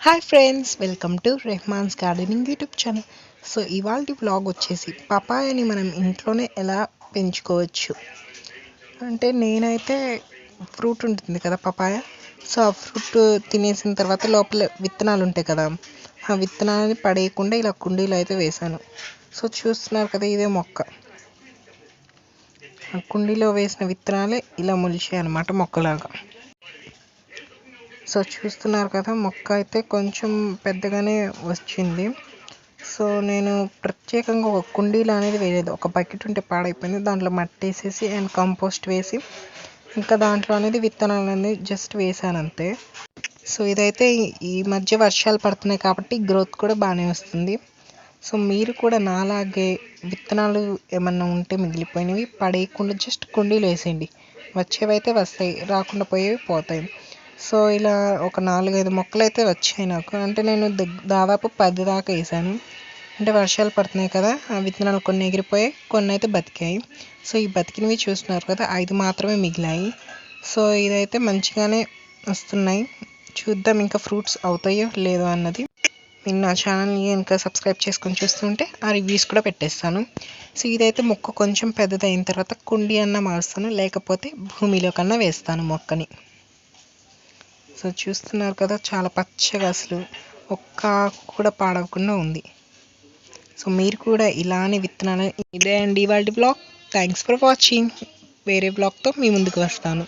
Hi friends welcome to Rehman's gardening YouTube channel so ఇవాళ blog వచ్చేసి పపాయని మనం ఇంట్లోనే ఎలా పెంచుకోవచ్చు? అంటే నేనైతే ఫ్రూట్ ఉంటుంది కదా పపాయ. సో ఆ ఫ్రూట్ తినేసిన తర్వాత లోపల విత్తనాలు ఉంటాయి కదా. ఆ విత్తనాలని పడేయకుండా ఇలా కుండీలో అయితే వేశాను సో చూస్తున్నారు కదా ఇదే మొక్క. ఆ కుండీలో వేసిన విత్తనాలే ఇలా మొలిచాయి అన్నమాట మొక్కలాగా. సో చూస్తున్నారు కదా మొక్క అయితే కొంచెం పెద్దగానే వచ్చింది. సో నేను ప్రత్యేకంగా ఒక కుండీలో అనేది వేయలేదు. ఒక బకెట్ ఉంటే పాడైపోయింది. దాంట్లో మట్టి వేసేసి అండ్ కంపోస్ట్ వేసి ఇంకా దాంట్లో అనేది విత్తనాలు అనేది జస్ట్ వేసాను అంతే. సో ఇదైతే ఈ- మధ్య వర్షాలు పడుతున్నాయి కాబట్టి గ్రోత్ కూడా బాగానే వస్తుంది. సో మీరు కూడా నాలాగే విత్తనాలు ఏమన్నా ఉంటే మిగిలిపోయినవి పడేయకుండా జస్ట్ కుండీలు వేసేయండి. వచ్చేవైతే వస్తాయి రాకుండా పోయేవి పోతాయి. సో ఇలా ఒక నాలుగైదు మొక్కలు అయితే వచ్చాయి నాకు. అంటే నేను దాదాపు పది దాకా వేసాను. అంటే వర్షాలు పడుతున్నాయి కదా ఆ విత్తనాలు కొన్ని ఎగిరిపోయాయి కొన్ని అయితే బతికాయి. సో ఈ బతికినవి చూస్తున్నారు కదా ఐదు మాత్రమే మిగిలాయి. సో ఇదైతే మంచిగానే వస్తున్నాయి. చూద్దాం ఇంకా ఫ్రూట్స్ అవుతాయో లేదో అన్నది. నేను నా ఛానల్ని ఇంకా సబ్స్క్రైబ్ చేసుకొని చూస్తుంటే ఆ రివ్యూస్ కూడా పెట్టేస్తాను. సో ఇదైతే మొక్క కొంచెం పెద్దదైన తర్వాత కుండీ అన్న మారుస్తాను లేకపోతే భూమిలో కన్నా వేస్తాను మొక్కని. సో చూస్తున్నారు కదా చాలా పచ్చగా అసలు ఒక్క ఆకు కూడా పాడవకుండా ఉంది. సో మీరు కూడా ఇలానే విత్తనాలు ఇదే అండి ఇవాళ బ్లాగ్. థ్యాంక్స్ ఫర్ వాచింగ్ వేరే బ్లాగ్తో మీ ముందుకు వస్తాను.